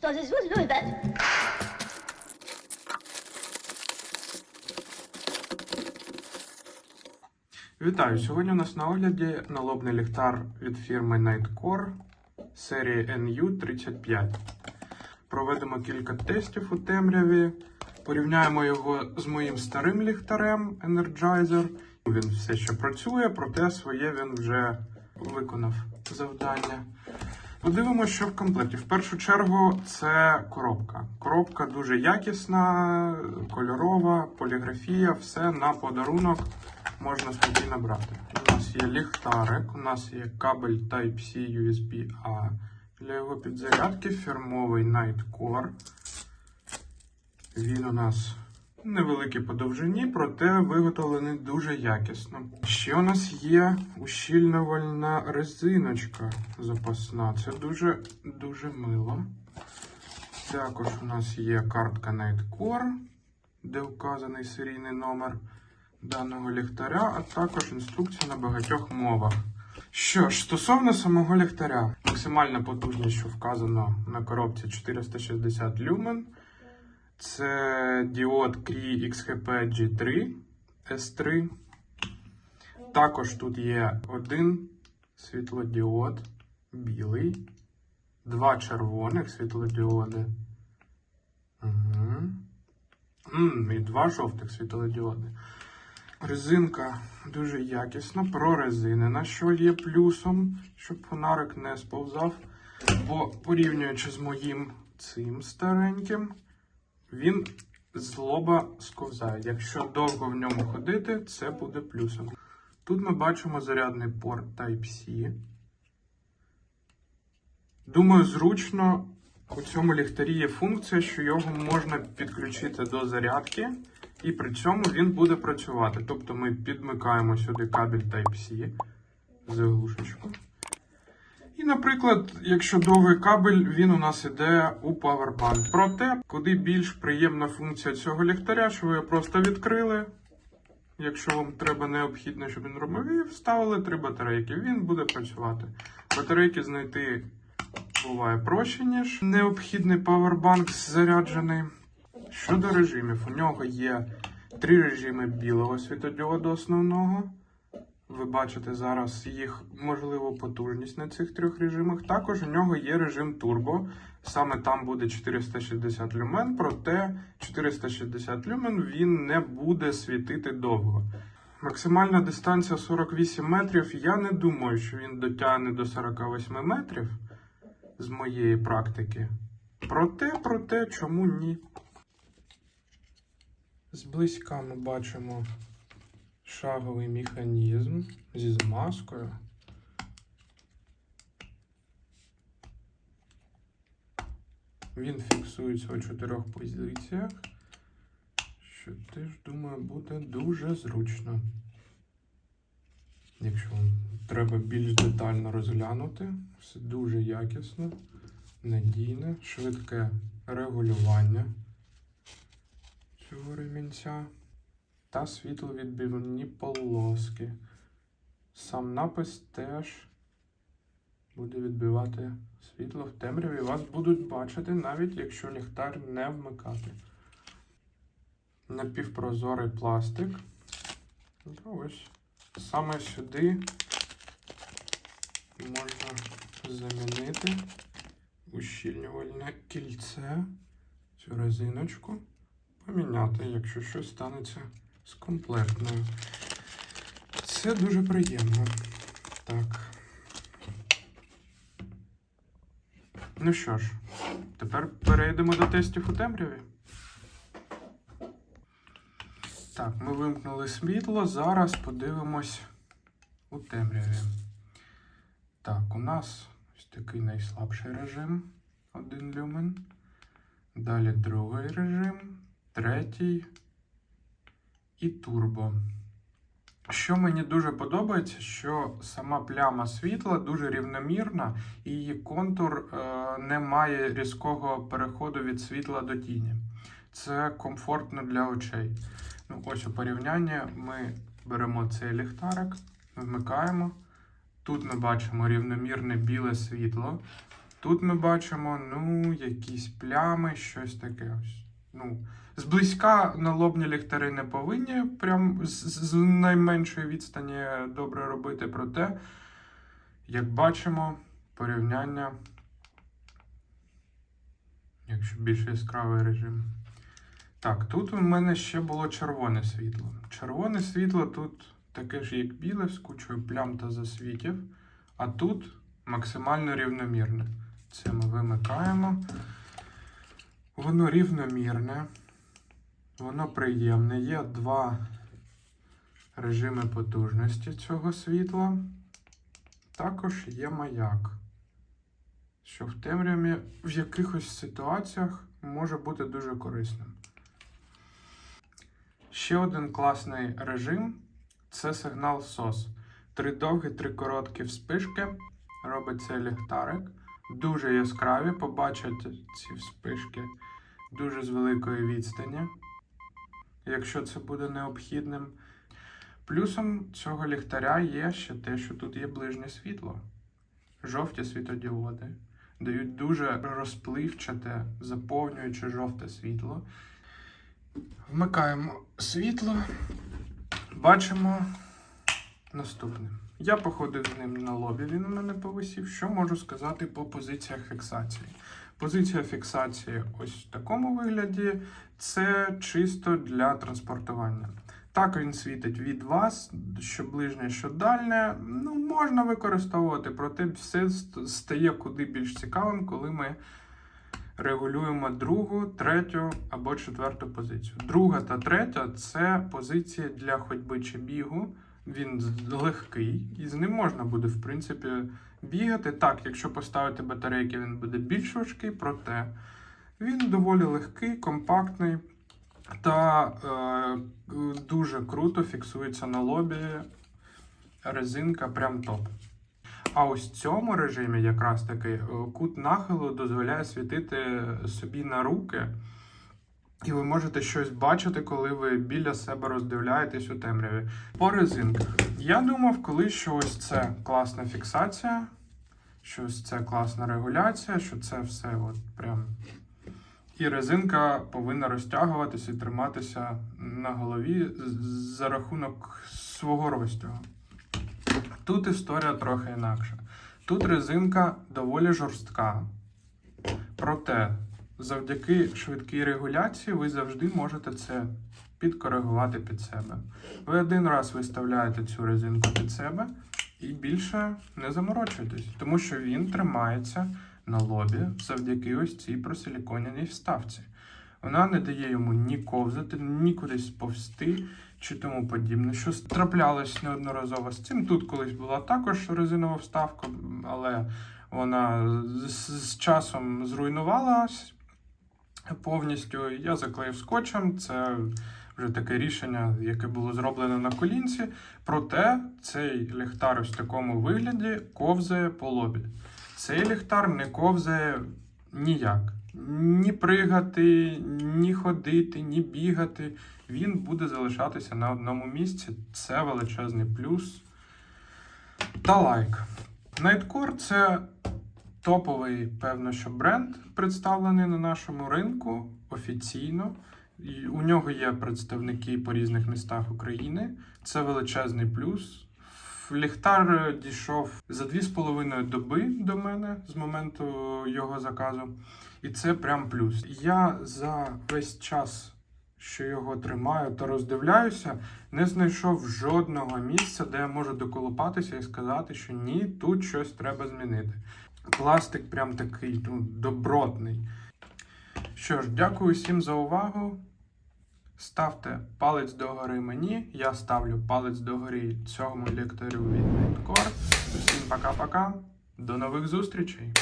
So this was really bad. Вітаю! Сьогодні у нас на огляді налобний ліхтар від фірми Nightcore серії NU35. Проведемо кілька тестів у темряві. Порівняємо його з моїм старим ліхтарем Energizer. Він все ще працює, проте своє він вже виконав завдання. Подивимося, що в комплекті. В першу чергу це коробка. Коробка дуже якісна, кольорова, поліграфія, все на подарунок можна спокійно брати. У нас є ліхтарик, у нас є кабель Type-C USB-A для його підзарядки, фірмовий Nightcore. Він у нас невеликий по довжині, проте виготовлений дуже якісно. Ще у нас є ущільнювальна резиночка запасна. Це дуже дуже мило. Також у нас є картка Nightcore, де вказаний серійний номер даного ліхтаря, а також інструкція на багатьох мовах. Що ж, стосовно самого ліхтаря, максимальна потужність, що вказано на коробці 460 люмен. Це діод Cree XHP G3 S3. Також тут є один світлодіод білий, два червоних світлодіоди. Угу. І два жовтих світлодіоди. Резинка дуже якісна, прорезинена, що є плюсом, щоб фонарик не сповзав. Бо порівнюючи з моїм цим стареньким, він з лоба сковзає. Якщо довго в ньому ходити, це буде плюсом. Тут ми бачимо зарядний порт Type-C. Думаю, зручно у цьому ліхтарі є функція, що його можна підключити до зарядки, і при цьому він буде працювати. Тобто ми підмикаємо сюди кабель Type-C заглушечку. І, наприклад, якщо довгий кабель, він у нас іде у Powerbank. Проте, куди більш приємна функція цього ліхтаря, що ви його просто відкрили. Якщо вам треба необхідно, щоб він робив, вставили три батарейки, він буде працювати. Батарейки знайти буває проще, ніж необхідний павербанк заряджений. Щодо режимів, у нього є три режими білого світодіоду основного. Ви бачите зараз їх можливу потужність на цих трьох режимах. Також у нього є режим турбо. Саме там буде 460 люмен, проте 460 люмен він не буде світити довго. Максимальна дистанція 48 метрів. Я не думаю, що він дотягне до 48 метрів з моєї практики. Проте, проте, чому ні? Зблизька ми бачимо шаговий механізм зі змазкою. Він фіксується у чотирьох позиціях, що теж, думаю, буде дуже зручно. Якщо вам треба більш детально розглянути, все дуже якісно, надійне, швидке регулювання цього ремінця та світловідбивні полоски. Сам напис теж буде відбивати світло в темряві. Вас будуть бачити, навіть якщо ліхтар не вмикати. Напівпрозорий пластик. Ось саме сюди можна замінити ущільнювальне кільце, цю резиночку поміняти, якщо щось станеться з комплектною. Це дуже приємно. Так. Ну що ж, тепер перейдемо до тестів у темряві. Так, ми вимкнули світло. Зараз подивимось у темряві. Так, у нас ось такий найслабший режим 1 люмен. Далі другий режим, третій і турбо. Що мені дуже подобається, що сама пляма світла дуже рівномірна, і її контур е, не має різкого переходу від світла до тіні. Це комфортно для очей. Ну, ось у порівнянні ми беремо цей ліхтарик, вмикаємо. Тут ми бачимо рівномірне біле світло. Тут ми бачимо, ну, якісь плями, щось таке ось. Ну, зблизька налобні ліхтари не повинні прям з, найменшої відстані добре робити, проте, як бачимо, порівняння, якщо більш яскравий режим. Так, тут у мене ще було червоне світло. Червоне світло тут таке ж, як біле, з кучою плям та засвітів, а тут максимально рівномірне. Це ми вимикаємо. Воно рівномірне, воно приємне. Є два режими потужності цього світла. Також є маяк, що в темряві в якихось ситуаціях може бути дуже корисним. Ще один класний режим це сигнал SOS. Три довгі, три короткі вспишки. Робить цей ліхтарик. Дуже яскраві, побачать ці вспишки дуже з великої відстані, якщо це буде необхідним. Плюсом цього ліхтаря є ще те, що тут є ближнє світло. Жовті світодіоди дають дуже розпливчате, заповнююче жовте світло. Вмикаємо світло, бачимо наступне. Я походив з ним на лобі, він у мене повисів. Що можу сказати по позиціях фіксації? Позиція фіксації ось в такому вигляді це чисто для транспортування. Так він світить від вас, що ближнє, що дальне. Ну, можна використовувати, проте все стає куди більш цікавим, коли ми регулюємо другу, третю або четверту позицію. Друга та третя це позиції для ходьби чи бігу. Він легкий, і з ним можна буде, в принципі, бігати. Так, якщо поставити батарейки, він буде більш важкий, проте він доволі легкий, компактний та е, дуже круто фіксується на лобі. Резинка прям топ. А ось в цьому режимі, якраз таки, е, кут нахилу дозволяє світити собі на руки. І ви можете щось бачити, коли ви біля себе роздивляєтесь у темряві. По резинках. Я думав, коли що ось це класна фіксація, що ось це класна регуляція, що це все от прям. І резинка повинна розтягуватися і триматися на голові за рахунок свого розтягу. Тут історія трохи інакша. Тут резинка доволі жорстка. Проте, завдяки швидкій регуляції, ви завжди можете це підкоригувати під себе. Ви один раз виставляєте цю резинку під себе і більше не заморочуєтесь, тому що він тримається на лобі завдяки ось цій просиліконяній вставці. Вона не дає йому ні ковзати, ні кудись повсти чи тому подібне. Що траплялось неодноразово з цим. Тут колись була також резинова вставка, але вона з, з часом зруйнувалась повністю. Я заклеїв скотчем. Це вже таке рішення, яке було зроблено на колінці. Проте цей ліхтар ось в такому вигляді ковзає по лобі. Цей ліхтар не ковзає ніяк. Ні пригати, ні ходити, ні бігати. Він буде залишатися на одному місці. Це величезний плюс. Та лайк. Nightcore це топовий, певно, що бренд представлений на нашому ринку офіційно. У нього є представники по різних містах України. Це величезний плюс. Ліхтар дійшов за 2,5 доби до мене з моменту його заказу. І це прям плюс. Я за весь час, що його тримаю та роздивляюся, не знайшов жодного місця, де я можу доколупатися і сказати, що ні, тут щось треба змінити. Пластик прям такий ну, добротний. Що ж, дякую всім за увагу. Ставте палець догори мені. Я ставлю палець догорі цьому лікторю від Nightcore. Усім пока-пока. До нових зустрічей!